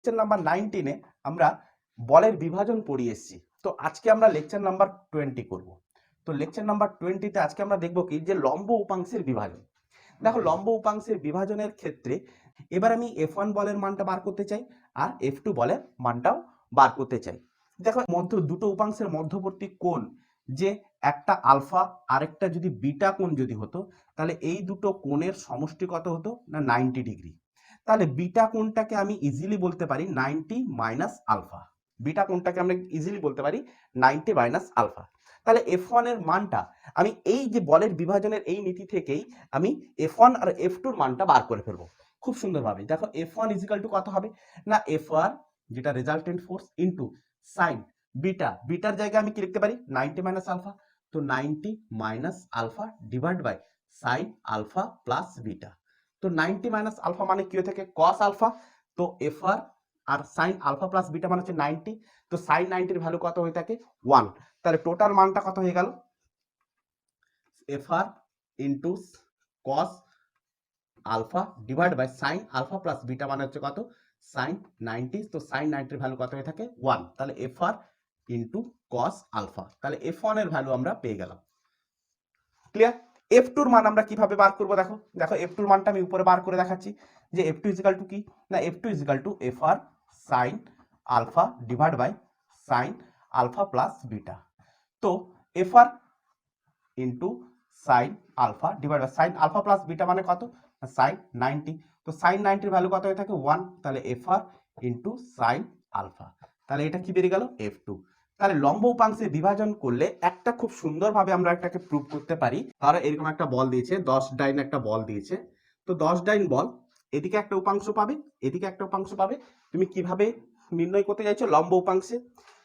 Lecture number নাইনটিনে আমরা বলের বিভাজন পড়িয়ে এসেছি। তো আজকে আমরা লেকচার নাম্বার টোয়েন্টি করব। তো লেকচার নাম্বার টোয়েন্টিতে আজকে আমরা দেখব কি? যে লম্ব উপাংশের বিভাজন। দেখো, লম্ব উপাংশের বিভাজনের ক্ষেত্রে এবার আমি এফ ওয়ান বলের মানটা বার করতে চাই আর এফ টু বলের মানটাও বার করতে চাই। দেখো, মধ্য, দুটো উপাংশের মধ্যবর্তী কোণ যে একটা আলফা আরেকটা যদি বিটা কোণ যদি হতো, তাহলে এই দুটো কোণের সমষ্টি কত হতো না নাইনটি ডিগ্রি তাহলে বিটা কোনটাকে আমি ইজিলি বলতে পারি নাইনটি মাইনাস আলফা বিটা কোনটাকে আমরা ইজিলি বলতে পারি নাইনটি মাইনাস আলফা তাহলে এফ এর মানটা আমি এই যে বলের বিভাজনের এই নীতি থেকেই আমি এফ আর এফ টুর মানটা বার করে ফেলব। খুব সুন্দরভাবে। দেখো এফ ওয়ান ইজিক্যাল টু কত হবে? না এফ আর যেটা resultant force into sine beta, bitter জায়গায় আমি কি লিখতে পারি? নাইনটি মাইনাস আলফা তো ninety minus alpha divide by sine alpha plus beta. তো নাইনটি মাইনাস আলফা মানে কি হয়ে থাকে? Cos alpha. তো এফ আর আর সাইন আলফা প্লাস বিটা মানে হচ্ছে নাইনটি। তো সাইন নাইনটির ভ্যালু কত হয়ে থাকে? ওয়ান তাহলে টোটাল মানটা কত হয়ে গেল? F R into cos alpha divide by sine alpha plus beta মানে হচ্ছে কত? Sine ninety. তো সাইন নাইনটির ভ্যালু কত হয়ে থাকে? ওয়ান তাহলে F R into cos alpha. তাহলে এফ ওয়ানের ভ্যালু আমরা পেয়ে গেলাম। ক্লিয়ার এফ টুর মান আমরা কীভাবে বার করব দেখো? দেখো এফ টুর মানটা আমি উপরে বার করে দেখাচ্ছি যে এফ টু ইজিক্যাল টু কি? না F two is equal to F R sine alpha divide by sine alpha plus beta তো F R into sine alpha divide by sine alpha plus beta মানে কত? সাইন নাইনটি তো sine নাইনটির value কত হয়ে থাকে? ওয়ান তাহলে F R into sine alpha তাহলে এটা কি বেরিয়ে গেল? এফ টু তাহলে লম্ব উপাংশে বিভাজন করলে একটা খুব সুন্দরভাবে আমরা একটাকে প্রুভ করতে পারি। তারা এরকম একটা বল দিয়েছে, দশ ডাইন একটা বল দিয়েছে। তো দশ ডাইন বল, এদিকে একটা উপাংশ পাবে, এদিকে একটা উপাংশ পাবে। তুমি কীভাবে নির্ণয় করতে চাইছো লম্ব উপাংশে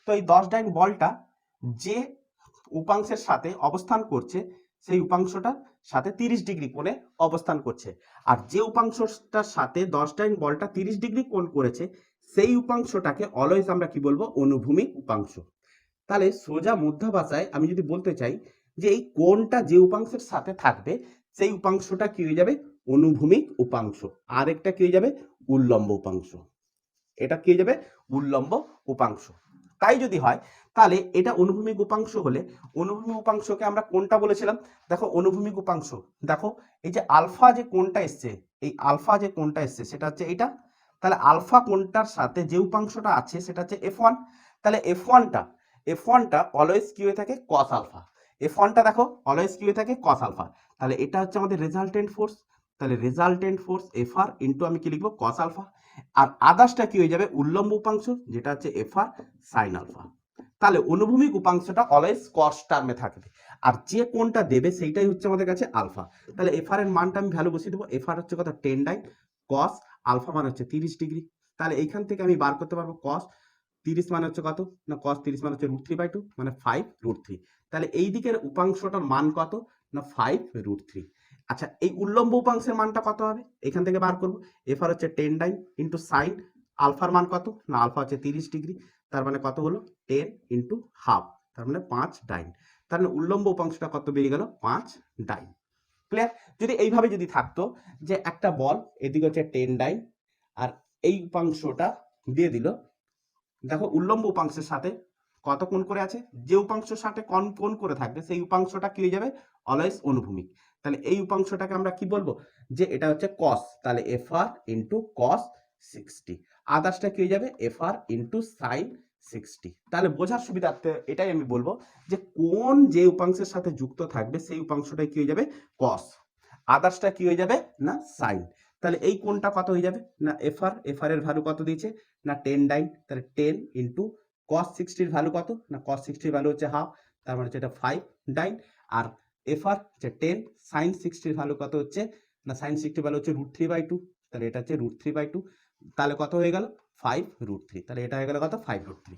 তো এই দশ ডাইন বলটা যে উপাংশের সাথে অবস্থান করছে, সেই উপাংশটার সাথে তিরিশ ডিগ্রি কোণে অবস্থান করছে। আর যে উপাংশটার সাথে দশ ডাইন বলটা তিরিশ ডিগ্রি কোণ করেছে, সেই উপাংশটাকে অলওয়েজ আমরা কি বলব? অনুভূমিক উপাংশ। তাহলে সোজা মধ্য ভাষায় আমি যদি বলতে চাই যে এই কোণটা যে উপাংশের সাথে থাকবে, সেই উপাংশটা কি হয়ে যাবে? অনুভূমিক উপাংশ। আর একটা কি হয়ে যাবে? উল্লম্ব উপাংশ। এটা কি হয়ে যাবে? উল্লম্ব উপাংশ। তাই যদি হয়, তাহলে এটা অনুভূমিক উপাংশ হলে অনুভূমিক উপাংশকে আমরা কোনটা বলেছিলাম। দেখো, অনুভূমিক উপাংশ। দেখো, এই যে আলফা যে কোনটা এসছে, এই আলফা যে কোনটা এসছে, সেটা হচ্ছে এটা তাহলে আলফা কোনটার সাথে যে উপাংশটা আছে, সেটা হচ্ছে এফ ওয়ান তাহলে এফ ওয়ানটা এফ ওয়ানটা অলওয়েজ কি হয়ে থাকে? কস আলফা এফ ওয়ানটা দেখো অলওয়েজ কি হয়ে থাকে? কস আলফা তাহলে এটা হচ্ছে আমাদের রেজাল্টেন্ট ফোর্স তাহলে resultant force F R into আমি কি লিখব? কস আলফা আর আদার্সটা কি হয়ে যাবে? উল্লম্ব উপাংশ, যেটা হচ্ছে এফ আর সাইন আলফা তাহলে অনুভূমিক উপাংশটা অলওয়েজ কস টার্মে থাকবে আর যে কোনটা দেবে সেইটাই হচ্ছে আমাদের কাছে আলফা তাহলে এফ আর এর মানটা আমি ভ্যালু বসিয়ে দেবো। এফ আর হচ্ছে কত? টেন ডাইন কস আলফা মানে হচ্ছে তিরিশ ডিগ্রি তাহলে এইখান থেকে আমি বার করতে পারব কস তিরিশ মানে হচ্ছে কত? না কস তিরিশ মানে হচ্ছে রুট থ্রি বাই টু মানে ফাইভ রুট থ্রি তাহলে এই দিকের উপাংশটার মান কত? না ফাইভ রুট থ্রি আচ্ছা এই উল্লম্ব উপাংশের মানটা কত হবে? এখান থেকে বার করব। আর হচ্ছে টেন ডাইন ইন্টু সাইন আলফার মান কত? না আলফা হচ্ছে তিরিশ ডিগ্রি তার মানে কত হলো? টেন ইন্টু হাফ তার মানে পাঁচ ডাইন তার মানে উল্লম্ব উপাংশটা কত বেরিয়ে গেল? পাঁচ ডাইন ক্লিয়ার যদি এইভাবে যদি থাকতো যে একটা বল এদিকে হচ্ছে টেন ডাইন আর এই উপাংশটা দিয়ে দিল দেখো উল্লম্ব উপাংশের সাথে কত কোণ করে আছে? যে উপাংশের সাথে কোন কোণ করে থাকবে, সেই উপাংশটা কি হয়ে যাবে? অলওয়েজ অনুভূমিক। তাহলে এই উপাংশটাকে আমরা কি বলব? যে এটা হচ্ছে কস তাহলে F R into cos sixty আদার্সটা কি হয়ে যাবে? F R into sine sixty তাহলে বোঝার সুবিধার্থে এটাই আমি বলব যে কোন যে উপাংশের সাথে যুক্ত থাকবে, সেই উপাংশটাই কি হয়ে যাবে? কস আদার্সটা কি হয়ে যাবে? না সাইন তাহলে এই কোনটা কত হয়ে যাবে? না এফ আর এফ আর এর ভ্যালু কত দিয়েছে? না টেন ডাইন তাহলে টেন ইন্টু কস সিক্সটির ভ্যালু কত? না কস সিক্সটির ভ্যালু হচ্ছে হাফ তার মানে হচ্ছে এটা ফাইভ ডাইন আর এফ আর হচ্ছে টেন সাইন সিক্সটির ভ্যালু কত হচ্ছে? না সাইন সিক্সটির ভ্যালু হচ্ছে রুট থ্রি বাই টু তাহলে এটা হচ্ছে রুট থ্রি বাই টু তাহলে কত হয়ে গেল? ফাইভ রুট থ্রি তাহলে এটা হয়ে গেল কত? ফাইভ রুট থ্রি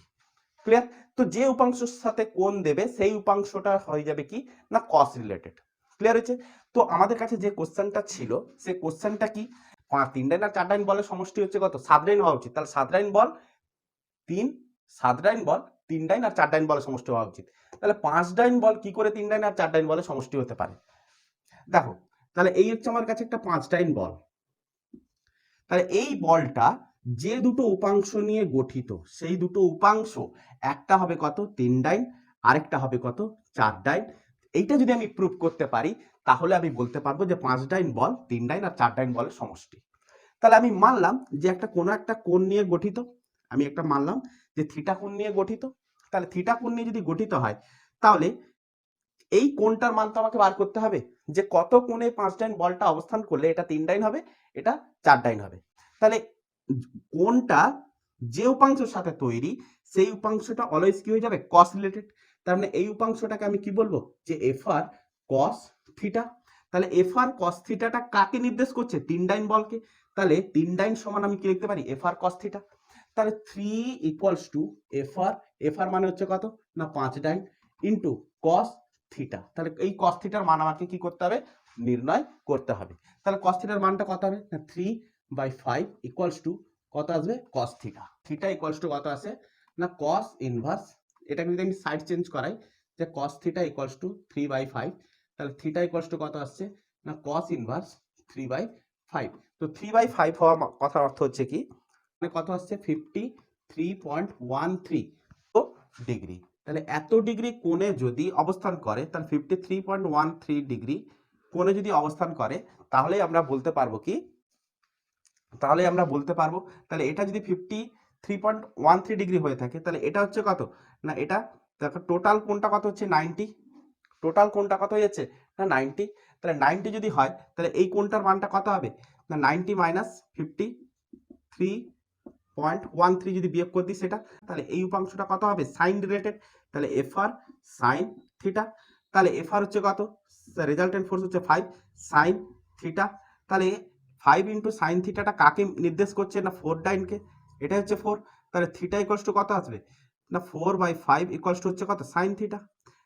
ক্লিয়ার তো যে উপাংশের সাথে কোন দেবে, সেই উপাংশটা হয়ে যাবে কি? না কস রিলেটেড ক্লিয়ার হয়েছে? তো আমাদের কাছে যে কোশ্চেনটা ছিল, সেই কোশ্চেনটা কি? পাঁচ, তিন আর চার ডাইন বলের সমষ্টি হচ্ছে কত? সাত ডাইন হওয়া উচিত। তাহলে সাত ডাইন বল, তিন, সাত ডাইন বল, তিন ডাইন আর চার ডাইন বলের সমষ্টি হওয়া উচিত। তাহলে পাঁচ ডাইন বল কি করে তিন ডাইন আর চার ডাইন বলের সমষ্টি হতে পারে? দেখো, তাহলে এই হচ্ছে আমার কাছে একটা পাঁচ ডাইন বল। তাহলে এই বলটা যে দুটো উপাংশ নিয়ে গঠিত, সেই দুটো উপাংশ, একটা হবে কত? তিন ডাইন, আরেকটা হবে কত? চার ডাইন। এইটা যদি আমি প্রুভ করতে পারি, তাহলে আমি বলতে পারব যে পাঁচ ডাইন বল, তিন ডাইন আর চার ডাইন বলের সমষ্টি। তাহলে আমি মানলাম যে একটা কোনো একটা কোণ নিয়ে গঠিত, আমি একটা মানলাম যে থিটা কোণ নিয়ে গঠিত। তাহলে থিটা কোণ নিয়ে যদি গঠিত হয়, তাহলে এই কোণটার মান তো আমাকে বার করতে হবে, যে কত কোণে পাঁচ ডাইন বলটা অবস্থান করলে এটা তিন ডাইন হবে, এটা চার ডাইন হবে। তাহলে কোণটা যে উপাংশের সাথে তৈরি, সেই উপাংশটা অলওয়েজ কি হয়ে যাবে? কস রিলেটেড তার মানে এই উপাংশটাকে আমি কি বলব? যে এফ আর কস থিটা তাহলে এফ আর কস থিটাটা কাকে নির্দেশ করছে? তিন ডাইন বলকে। তাহলে তিন ডাইন সমান আমি কি লিখতে পারি? এফ আর কস থিটা তাহলে three equals to F R F R মানে হচ্ছে কত? না, পাঁচ ডাইন ইন্টু কস থিটা তাহলে এই কস থিটার মান আমাকে কি করতে হবে? নির্ণয় করতে হবে। তাহলে কস থিটার মানটা কত হবে? না three by five equals to কত আসবে? Cos theta theta equals to কত আসে? না কস ইনভার্স এটাকে যদি আমি সাইড চেঞ্জ করাই, যে cos theta equals to three by five তাহলে থিটা ইকুয়ালস টু কত আসছে? না cos inverse three by five তো থ্রি বাই ফাইভ হওয়া কথার অর্থ হচ্ছে কি? মানে কত আসছে? Fifty three point one three degree তাহলে এত ডিগ্রি কোণে যদি অবস্থান করে, তাহলে fifty three point one three degree কোণে যদি অবস্থান করে তাহলে আমরা বলতে পারব কি? তাহলে আমরা বলতে পারব, তাহলে এটা যদি fifty three point one three degree হয়ে থাকে, তাহলে এটা হচ্ছে কত? না, এটা দেখো টোটাল কোনটা কত হচ্ছে? নাইনটি টোটাল কোনটা কত হয়ে যাচ্ছে? না নাইনটি তাহলে নাইনটি যদি হয়, তাহলে এই কোনটার মানটা কত হবে? না ninety minus fifty three point one three যদি বিয়োগ করে দিই সেটা, তাহলে এই উপাংশটা কত হবে? সাইন রিলেটেড তাহলে এফ আর সাইন থিটা তাহলে এফ আর হচ্ছে কত? রেজাল্টেন্ট ফোর্স হচ্ছে ফাইভ সাইন থিটা তাহলে ফাইভ ইন্টু সাইন থিটাটা কাকে নির্দেশ করছে? না ফোর ডাইনকে। এটা হচ্ছে ফোর তাহলে থিটা ইকোয়ালস টু কত আসবে? না four by five equals to হচ্ছে কত? সাইন থিটা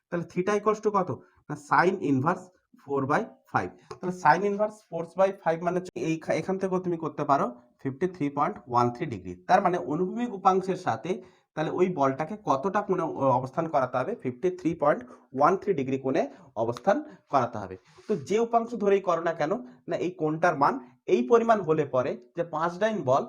তাহলে থিটা ইকোয়ালস টু কত? না sine inverse four by five তাহলে sine inverse four by five মানে এই এখান থেকেও তুমি করতে পারো fifty three point one three degree তার মানে অনুভূমিক উপাংশের সাথে তাহলে ওই বলটাকে কতটা কোণে অবস্থান করাতে হবে? Fifty three point one three degree কোণে অবস্থান করাতে হবে। তো যে উপাংশ ধরেই করো না কেন, না এই কোণটার মান এই পরিমাণ হলে পরে যে পাঁচ ডাইন বল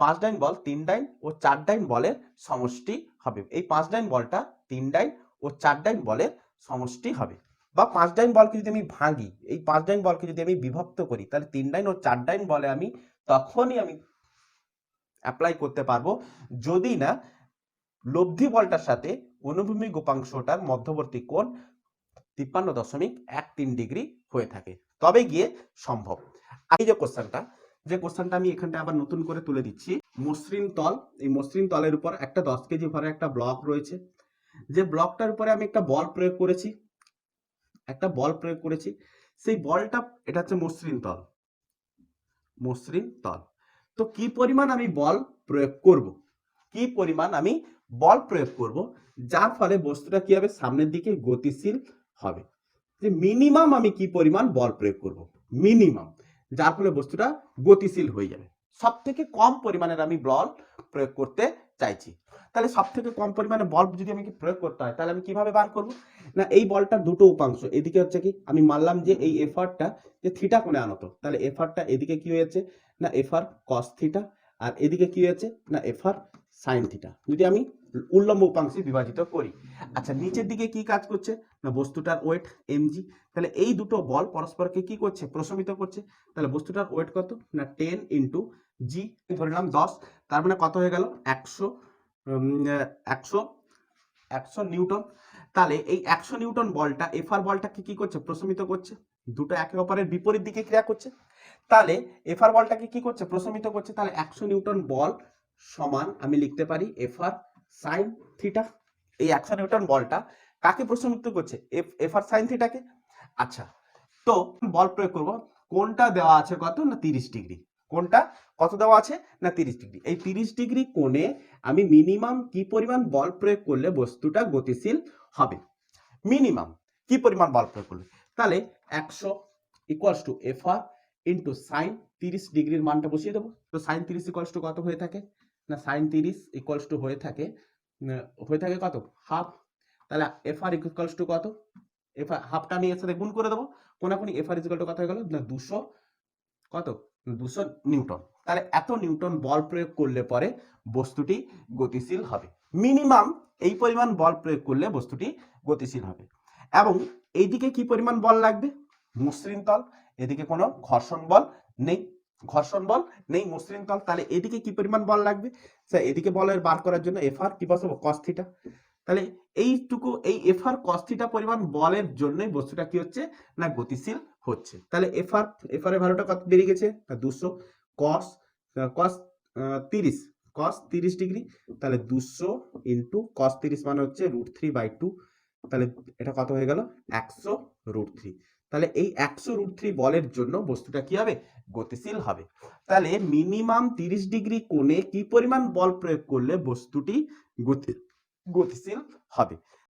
পাঁচ ডাইন বল, তিন ডাইন ও চার ডাইন বলের সমষ্টি হবে। এই পাঁচ ডাইন বলটা তিন ডাইন ও চার ডাইন বলের সমষ্টি হবে। বা পাঁচ ডাইন বলকে যদি আমি ভাঙি, এই পাঁচ ডাইন বলকে যদি আমি বিভক্ত করি, তাহলে তিন ডাইন ও চার ডাইন বলে আমি তখনই আমি অ্যাপ্লাই করতে পারব। যদি না, লব্ধি বলটার সাথে অনুভূমিক উপাংশটার মধ্যবর্তী কোণ তিপ্পান্ন দশমিক এক তিন ডিগ্রি হয়ে থাকে। তবে গিয়ে সম্ভব। এই যে কোশ্চেনটা যে কোশ্চেনটা আমি এখানটা আবার নতুন করে তুলে দিচ্ছি, মসৃণ তল, এই মসৃণ তলের উপর একটা দশ কেজি ভরের একটা ব্লক রয়েছে। যে ব্লকটার উপরে আমি একটা বল প্রয়োগ করেছি, একটা বল প্রয়োগ করেছি, সেই বলটা এটা হচ্ছে মসৃণ তল। মসৃণ তল। তো কি পরিমাণ আমি বল প্রয়োগ করব? কি পরিমাণ আমি বল প্রয়োগ করব? যার ফলে বস্তুটা কি হবে? সামনের দিকে গতিশীল হবে। যে মিনিমাম আমি কি পরিমাণ বল প্রয়োগ করব? মিনিমাম যার ফলে বস্তুটা গতিশীল হয়ে যাবে। সব থেকে কম পরিমাণের আমি বল প্রয়োগ করতে চাইছি। তাহলে সব থেকে কম পরিমাণে বল যদি আমাকে প্রয়োগ করতে হয়, তাহলে আমি কীভাবে বার করব? না, এই বলটার দুটো উপাংশ। এদিকে হচ্ছে কি, আমি মানলাম যে এই এফারটা যে থিটা কোণে আনত, তাহলে এফারটা এদিকে কি হয়েছে? না এফার কস থিটা আর এদিকে কি হয়েছে? না এফার সাইন থিটা যদি আমি উল্লম্ব উপাংশে বিভাজিত করি। আচ্ছা নিচের দিকে কি কাজ করছে? না, বস্তুটার ওয়েট এমজি তাহলে এই দুটো বল পরস্পরকে কি করছে? প্রশমিত করছে। তাহলে বস্তুটার ওয়েট কত? না টেন ইন্টু জি ধরে নিলাম দশ। তার মানে কত হয়ে গেল? একশো একশো একশো নিউটন। তাহলে এই একশো নিউটন বলটা এফআর বলটাকে কি করছে? প্রশমিত করছে। দুটো একে অপরের বিপরীত দিকে ক্রিয়া করছে। তাহলে এফআর বলটাকে কি করছে? প্রশমিত করছে। তাহলে একশো নিউটন বল সমান, আমি লিখতে পারি এফআর সাইন থিটা এই একশো নিউটন বলটা কাকে প্রশমিত করছে? এফ এফআর সাইন থিটাকে আচ্ছা তো বল প্রয়োগ করব। কোনটা দেওয়া আছে কত না তিরিশ ডিগ্রি? কোনটা কত দেওয়া আছে না তিরিশ ডিগ্রি? এই তিরিশ ডিগ্রি কোণে আমি মিনিমাম কি পরিমাণ বল প্রয়োগ করলে বস্তুটা গতিশীল হবে? মিনিমাম কি পরিমাণ বল প্রয়োগ করলে? তাহলে একশো equals to F R into sine তিরিশ ডিগ্রির মানটা বসিয়ে দেবো। তো সাইন তিরিশ ইকুয়ালস টু কত হয়ে থাকে? না সাইন তিরিশ ইকুয়ালস টু হয়ে থাকে হয়ে থাকে কত? হাফ তাহলে এফ আর ইকুয়ালস টু কত? এফ আর হাফটা আমি এর সাথে গুণ করে দেবো। কোনাকুনি এফ আর ইকুয়াল টু কত হয়ে গেল? না, দুশো। কত? দুশো নিউটন। তাহলে এত নিউটন বল প্রয়োগ করলে পরে বস্তুটি গতিশীল হবে। মিনিমাম এই পরিমাণ বল প্রয়োগ করলে বস্তুটি গতিশীল হবে। এবং এইদিকে কি পরিমাণ বল লাগবে? মসৃণ তল। এদিকে কোনো ঘর্ষণ বল নেই। ঘর্ষণ বল, নেই মসৃণ তল, তাহলে এদিকে কি পরিমাণ বল লাগবে? স্যার, এদিকে বলের বার করার জন্য এফ আর কি বসাবো? কস থিটা তাহলে এইটুকু, এই এফ আর কস থিটা পরিমাণ বলের জন্যই বস্তুটা কি হচ্ছে? না, গতিশীল হচ্ছে। তাহলে এফ আর এফ আর এর ভ্যালুটা কত বেরিয়ে গেছে? দুশো কস কস তিরিশ কস তিরিশ ডিগ্রি। তাহলে দুশো ইন্টু কস তিরিশ মানে হচ্ছে রুট থ্রি বাই টু তাহলে এটা কত হয়ে গেল? একশো রুট থ্রি তাহলে এই একশো রুট থ্রি বলের জন্য বস্তুটা কি হবে? গতিশীল হবে। তাহলে মিনিমাম তিরিশ ডিগ্রি কোণে কি পরিমাণ বল প্রয়োগ করলে বস্তুটি গতি, গতিশীল হবে?